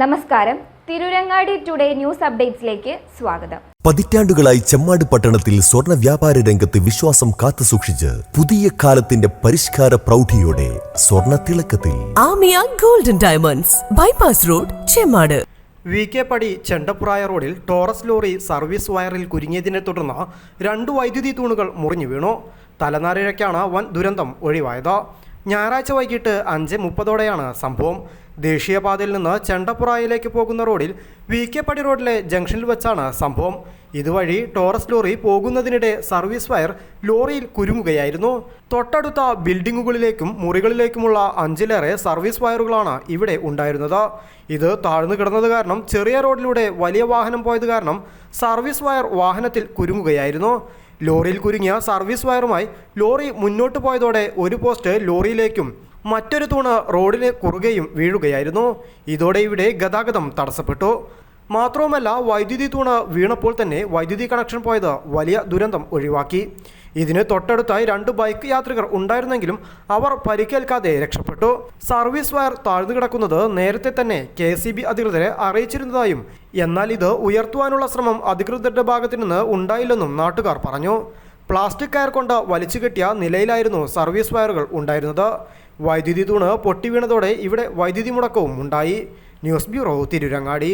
നമസ്കാരം. Tirurangadi today news അപ്ഡേറ്റ്സിലേക്ക് സ്വാഗതം. പതിറ്റാണ്ടുകളായി ചെമ്മാട് പട്ടണത്തിൽ സ്വർണ വ്യാപാര രംഗത്ത് വിശ്വാസം കാത്തുസൂക്ഷിച്ച് പുതിയ കാലത്തിന്റെ പരിഷ്കാര പ്രൗഢിയോടെ സ്വർണ തിളക്കത്തിൽ. Amiya golden diamonds bypass road Chemmad. V K Padi Chendappuraya റോഡിൽ ടോറസ് ലോറി സർവീസ് വയറിൽ കുരുങ്ങിയതിനെ തുടർന്ന് രണ്ട് വൈദ്യുതി തൂണുകൾ മുറിഞ്ഞു വീണു. തലനാരിഴയ്ക്കാണ് വൻ ദുരന്തം ഒഴിവായത്. ഞായറാഴ്ച വൈകിട്ട് അഞ്ച് മുപ്പതോടെയാണ് സംഭവം. ദേശീയപാതയിൽ നിന്ന് ചെണ്ടപ്പുറായിലേക്ക് പോകുന്ന റോഡിൽ വി കെ പടി റോഡിലെ ജംഗ്ഷനിൽ വെച്ചാണ് സംഭവം. ഇതുവഴി ടോറസ് ലോറി പോകുന്നതിനിടെ സർവീസ് വയർ ലോറിയിൽ കുരുങ്ങുകയായിരുന്നു. തൊട്ടടുത്ത ബിൽഡിങ്ങുകളിലേക്കും മുറികളിലേക്കുമുള്ള അഞ്ചിലേറെ സർവീസ് വയറുകളാണ് ഇവിടെ ഉണ്ടായിരുന്നത്. ഇത് താഴ്ന്നു കിടന്നത് കാരണം ചെറിയ റോഡിലൂടെ വലിയ വാഹനം പോയത് കാരണം സർവീസ് വയർ വാഹനത്തിൽ കുരുങ്ങുകയായിരുന്നു. ലോറിയിൽ കുരുങ്ങിയ സർവീസ് വയറുമായി ലോറി മുന്നോട്ട് പോയതോടെ ഒരു പോസ്റ്റ് ലോറിയിലേക്കും മറ്റൊരു തൂണ് റോഡിന് കുറുകയും വീഴുകയായിരുന്നു. ഇതോടെ ഇവിടെ ഗതാഗതം തടസ്സപ്പെട്ടു. മാത്രവുമല്ല വൈദ്യുതി തൂണ് വീണപ്പോൾ തന്നെ വൈദ്യുതി കണക്ഷൻ പോയത് വലിയ ദുരന്തം ഒഴിവാക്കി. ഇതിന് തൊട്ടടുത്തായി രണ്ട് ബൈക്ക് യാത്രികർ ഉണ്ടായിരുന്നെങ്കിലും അവർ പരിക്കേൽക്കാതെ രക്ഷപ്പെട്ടു. സർവീസ് വയർ താഴ്ന്നു കിടക്കുന്നത് നേരത്തെ തന്നെ കെ സി ബി അധികൃതരെ അറിയിച്ചിരുന്നതായും എന്നാൽ ഇത് ഉയർത്തുവാനുള്ള ശ്രമം അധികൃതരുടെ ഭാഗത്തു നിന്ന് ഉണ്ടായില്ലെന്നും നാട്ടുകാർ പറഞ്ഞു. പ്ലാസ്റ്റിക് കയർ കൊണ്ട് വലിച്ചു കെട്ടിയ നിലയിലായിരുന്നു സർവീസ് വയറുകൾ ഉണ്ടായിരുന്നത്. വൈദ്യുതി തൂണ് പൊട്ടി വീണതോടെ ഇവിടെ വൈദ്യുതി മുടക്കവും ഉണ്ടായി. News bureau Tirurangadi.